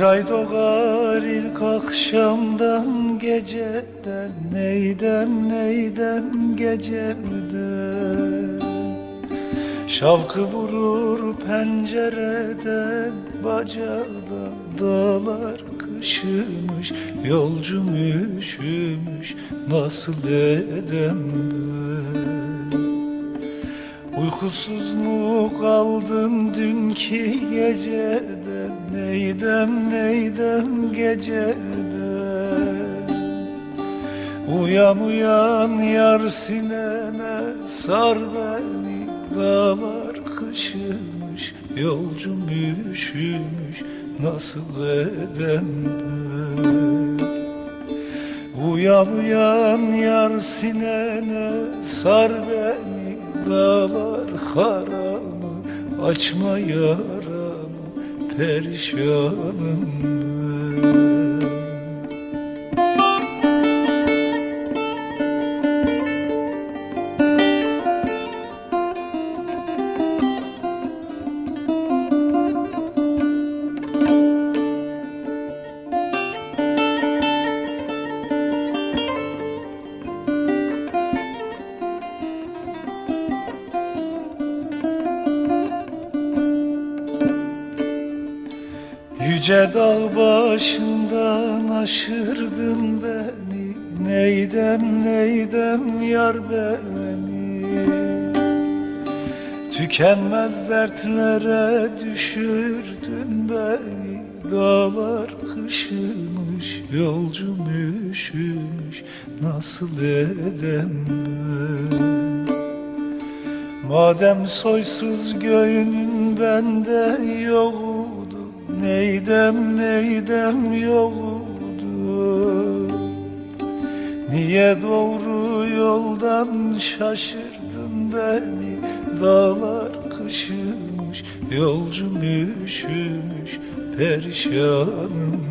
ay doğar ilk akşamdan geceden Neydem neydem geceden Şavkı vurur pencereden Bacada dağlar kışımış Yolcum üşümüş nasıl edem Uykusuz mu kaldın dünkü geceden Neydem neydem geceden? Uyan uyan yar sinene sar beni Dağlar kışımış yolcum üşümüş Nasıl edem ben? Uyan uyan yar sinene sar beni Dağlar haramı açma yaramı Perişanım ben Yüce dağ başından aşırdın beni. Neydem neydem yar beni? Tükenmez dertlere düşürdün beni. Dağlar kışımış yolcum üşümüş. Nasıl edem ben? Madem soysuz göğünün bende yoktu Neydem neydem yoktu Niye doğru yoldan şaşırdın beni? Dağlar kışımış yolcum üşümüş Perişanım.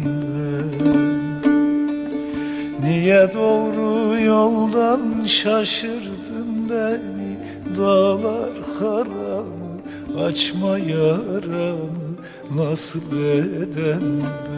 Niye doğru yoldan şaşırdın beni? Dağlar haramı açma yaramı Nasıl edem ben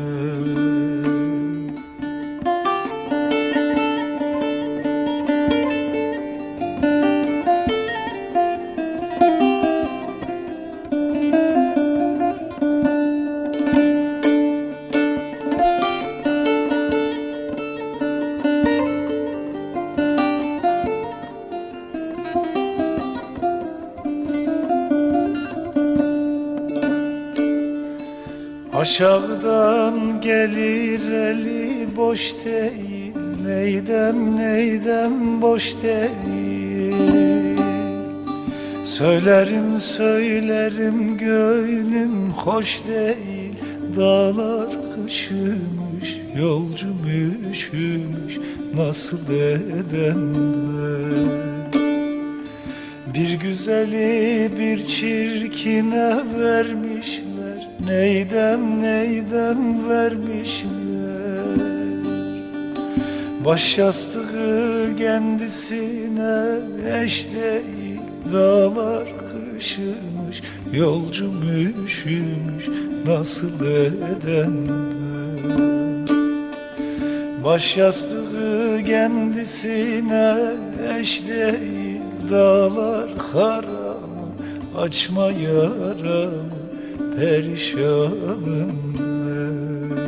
Aşağıdan gelir eli boş değil Neydem neydem boş değil. Söylerim söylerim gönlüm hoş değil. Dağlar kışımış yolcum üşümüş Nasıl edem bir güzeli bir çirkine vermişler Neydem neydem vermişler? Baş yastığı kendisine eş değil Dağlar kışımış yolcum üşümüş Nasıl edem ben? Baş yastığı kendisine eş değil Dağlar haramı açma yaramı perişanım. ben